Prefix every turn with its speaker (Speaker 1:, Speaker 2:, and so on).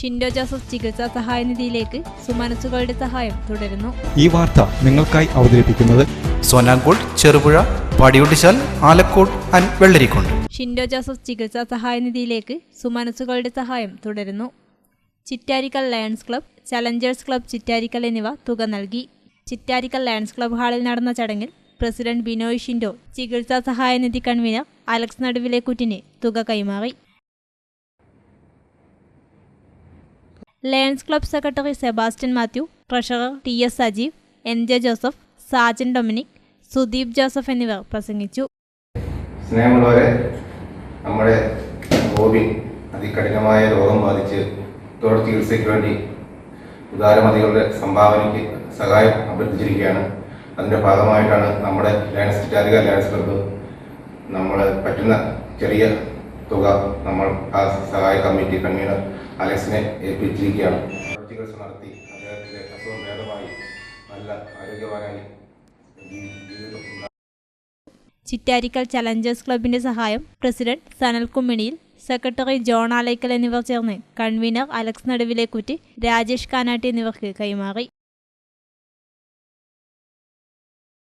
Speaker 1: ഷിൻഡോ ജോസഫ് ചികിത്സാ സഹായ നിധിയിലേക്ക് സുമനസുകളുടെ സഹായം തുടരുന്നു.
Speaker 2: ഈ വാർത്ത നിങ്ങൾക്കായി അവതരിപ്പിക്കുന്നത്
Speaker 3: സോനാങ്കോട് ചെറുപുഴ പാടിയൊട്ടിച്ചാൽ ആലക്കോട് ആൻഡ് വെള്ളരിക്കുണ്ട്.
Speaker 1: ഷിൻഡോ ജോസഫ് ചികിത്സാ സഹായ നിധിയിലേക്ക് സുമനസുകളുടെ സഹായം തുടരുന്നു. Chittarikkal lions club challengers club Chittarikkal എന്നിവ തുക നൽകി. ചിറ്റാരിക്കൽ ലയൺസ് ക്ലബ് ഹാളിൽ നടന്ന ചടങ്ങിൽ പ്രസിഡന്റ് ബിനോയ് ഷിൻഡോ ചികിത്സാ സഹായ നിധി കൺവീനർ അലക്സ് നടുവിലെ കുറ്റിനെ തുക കൈമാറി. Lions club secretary Sebastian Mathew treasurer T S Sajeev N J Joseph Sajan Dominic Sudeep Joseph എന്നിവർ പ്രസംഗിച്ചു.
Speaker 4: സ്നേഹമുള്ളവരെ നമ്മുടെ ഗോപിൻ അതികഠിനമായ രോഗം ബാധിച്ച് തുടർ ചികിത്സയ്ക്ക് വേണ്ടി ഉദാരമതികളുടെ സംഭാവനയ്ക്ക് സഹായം അഭ്യർത്ഥിച്ചിരിക്കുകയാണ്. അതിന്റെ ഭാഗമായിട്ടാണ് നമ്മുടെ ലയൺസ് ചിറ്റാരിക ലയൺസ് ക്ലബ്ബ് നമ്മൾ പറ്റുന്ന ചെറിയ തുക നമ്മൾ ആ സഹായ കമ്മിറ്റി കൺവീനർ അലക്സിനെ ഏൽപ്പിച്ചിരിക്കുകയാണ്. ചികിത്സ നടത്തി അദ്ദേഹത്തിന്റെ അസുഖം ഭേദമായി നല്ല ആരോഗ്യവാനായി
Speaker 1: ചിറ്റാരിക്കൽ ചലഞ്ചേഴ്സ് ക്ലബിന്റെ സഹായം പ്രസിഡന്റ് സനൽ കുമ്മിണിയിൽ സെക്രട്ടറി ജോൺ ആലേക്കൽ എന്നിവർ ചേർന്ന് കൺവീനർ അലക്സ് നടുവിലേക്കുറ്റി രാജേഷ് കാനാട്ടി എന്നിവർക്ക് കൈമാറി.